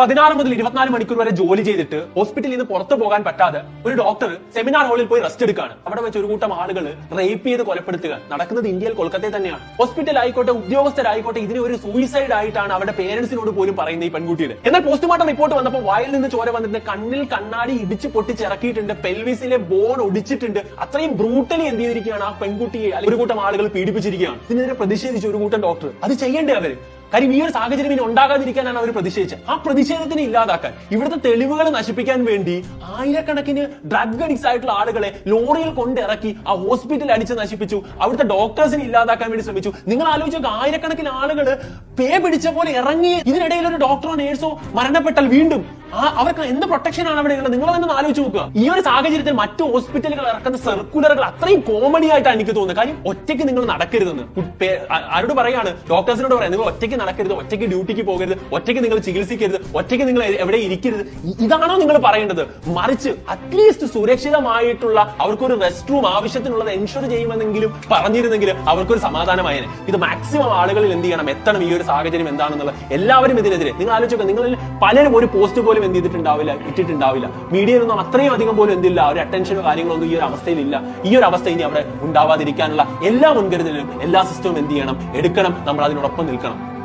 പതിനാറ് മുതൽ ഇരുപത്തിനാല് മണിക്കൂർ വരെ ജോലി ചെയ്തിട്ട് ഹോസ്പിറ്റലിൽ നിന്ന് പുറത്തു പോകാൻ പറ്റാതെ ഒരു ഡോക്ടർ സെമിനാർ ഹാളിൽ പോയി റെസ്റ്റ് എടുക്കുകയാണ്. അവിടെ വെച്ച് ഒരു കൂട്ടം ആളുകൾ റേപ്പ് ചെയ്ത് കൊലപ്പെടുത്തുക. നടക്കുന്നത് ഇന്ത്യയിൽ കൊൽക്കത്തയിൽ തന്നെയാണ്. ഹോസ്പിറ്റൽ ആയിക്കോട്ടെ ഉദ്യോഗസ്ഥരായിക്കോട്ടെ ഇതിനെ ഒരു സൂയിസൈഡ് ആയിട്ടാണ് അവരുടെ പേരൻസിനോട് പോലും പറയുന്നത് ഈ പെൺകുട്ടിയുടെ. എന്നാൽ പോസ്റ്റ്മോർട്ടം റിപ്പോർട്ട് വന്നപ്പോൾ വായിൽ നിന്ന് ചോര വന്നിട്ട് കണ്ണിൽ കണ്ണാടി ഇടിച്ച് പൊട്ടിച്ചിറക്കിയിട്ടുണ്ട്. പെൽവിസിലെ ബോൺ ഒടിച്ചിട്ടുണ്ട്. അത്രയും ബ്രൂട്ടലി എന്ത് ചെയ്തിരിക്കുകയാണ് ആ പെൺകുട്ടിയെ ഒരു കൂട്ടം ആളുകൾ പീഡിപ്പിച്ചിരിക്കുകയാണ്. ഇതിനെതിരെ പ്രതിഷേധിച്ച് ഒരു കൂട്ടം ഡോക്ടർ അത് ചെയ്യേണ്ടേ അവർ? കാര്യം ഈ ഒരു സാഹചര്യം ഇനി ഉണ്ടാകാതിരിക്കാനാണ് അവർ പ്രതിഷേധിച്ചത്. ആ പ്രതിഷേധത്തിനെ ഇല്ലാതാക്കാൻ ഇവിടുത്തെ തെളിവുകൾ നശിപ്പിക്കാൻ വേണ്ടി ആയിരക്കണക്കിന് ഡ്രഗ് അഡിക്സ് ആയിട്ടുള്ള ആളുകളെ ലോറിയിൽ കൊണ്ടിറക്കി ആ ഹോസ്പിറ്റലിൽ അടിച്ച് നശിപ്പിച്ചു. അവിടുത്തെ ഡോക്ടേഴ്സിനെ ഇല്ലാതാക്കാൻ വേണ്ടി ശ്രമിച്ചു. നിങ്ങൾ ആലോചിച്ചു ആയിരക്കണക്കിന് ആളുകൾ പേ പിടിച്ച പോലെ ഇറങ്ങി ഇതിനിടയിൽ ഒരു ഡോക്ടറോ നേഴ്സോ മരണപ്പെട്ടാൽ വീണ്ടും ആ അവർക്ക് എന്ത് പ്രൊട്ടക്ഷൻ ആണ് അവിടെ ഉള്ളത്? നിങ്ങൾ തന്നെ ആലോചിച്ച് നോക്കുക. ഈ ഒരു സാഹചര്യത്തിൽ മറ്റു ഹോസ്പിറ്റലുകൾ ഇറക്കുന്ന സർക്കുലറുകൾ അത്രയും കോമഡി ആയിട്ടാണ് എനിക്ക് തോന്നുന്നത്. കാര്യം ഒറ്റയ്ക്ക് നിങ്ങൾ നടക്കരുതെന്ന്. ആരോട് പറയാണ്? ഡോക്ടേഴ്സിനോട് പറയാം നിങ്ങൾ ഒറ്റയ്ക്ക് നടക്കരുത് ഒറ്റയ്ക്ക് ഡ്യൂട്ടിക്ക് പോകരുത് ഒറ്റയ്ക്ക് നിങ്ങൾ ചികിത്സിക്കരുത് ഒറ്റയ്ക്ക് നിങ്ങൾ എവിടെ ഇരിക്കരുത്. ഇതാണോ നിങ്ങൾ പറയേണ്ടത്? മറിച്ച് അറ്റ്ലീസ്റ്റ് സുരക്ഷിതമായിട്ടുള്ള അവർക്കൊരു റെസ്റ്റ് റൂം ആവശ്യത്തിനുള്ളത് എൻഷുർ ചെയ്യുമെന്നെങ്കിലും പറഞ്ഞിരുന്നെങ്കിൽ അവർക്കൊരു സമാധാനമായേനെ. ഇത് മാക്സിമം ആളുകളിൽ എന്ത് ചെയ്യണം? എത്തണം ഈ ഒരു സാഹചര്യം എന്താണെന്നുള്ളത്. എല്ലാവരും ഇതിനെതിരെ. നിങ്ങൾ ആലോചിക്കുക നിങ്ങളിൽ പലരും ഒരു പോസ്റ്റ് പോലും എന്ത് ചെയ്തിട്ടുണ്ടാവില്ല ഇട്ടിട്ടുണ്ടാവില്ല. മീഡിയയിലൊന്നും അത്രയും അധികം പോലും എന്തില്ല. ഒരു അറ്റൻഷനോ കാര്യങ്ങളൊന്നും ഈ ഒരു അവസ്ഥയിലില്ല. ഈ ഒരു അവസ്ഥ ഇനി അവിടെ ഉണ്ടാവാതിരിക്കാനുള്ള എല്ലാ മുൻകരുതലും എല്ലാ സിസ്റ്റവും എന്ത് ചെയ്യണം? എടുക്കണം. നമ്മൾ അതിനോടൊപ്പം നിൽക്കണം.